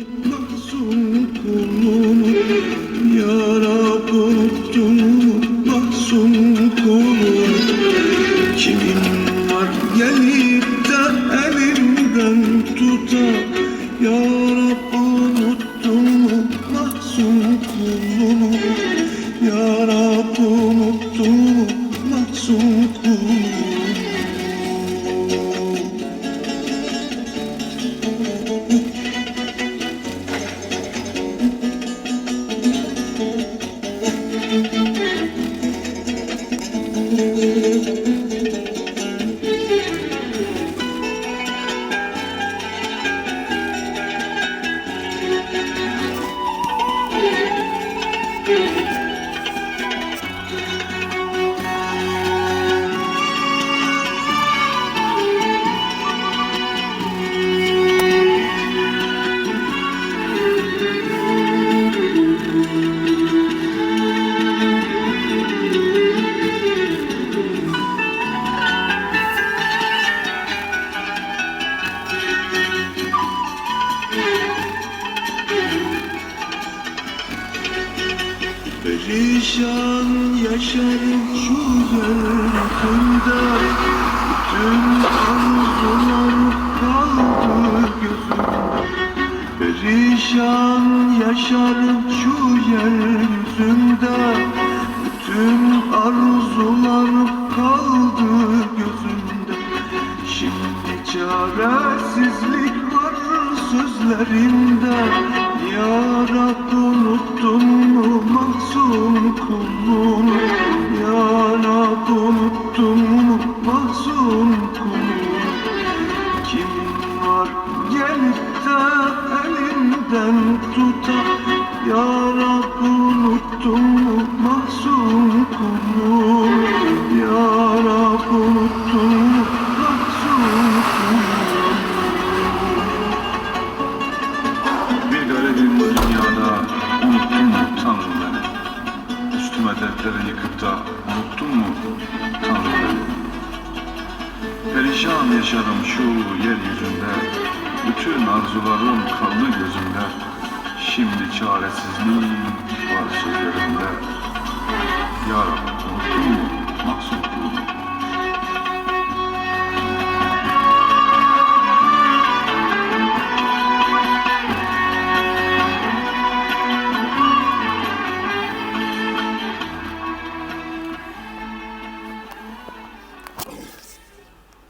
Mahzun kulunu Yarab unuttun mahzun kulunu Kimin var gelip de elimden tutar? Yarab unuttun mahzun kulunu Yarab unuttun mahzun kulunu Perişan yaşarım şu yerinde Bütün arzular kaldı gözümde. Perişan yaşarım şu yeryüzünde. Bütün arzular kaldı gözümde. Şimdi çaresizlik var sözlerinde Ya Rab unuttun mu mahzun kulunu Kim var gelip de elinden tutar? Ya Rab da unuttun mu? Tanrım. Beni? Perişan yaşadım şu yeryüzünde. Bütün arzularım kaldı gözümde. Şimdi çaresizlik var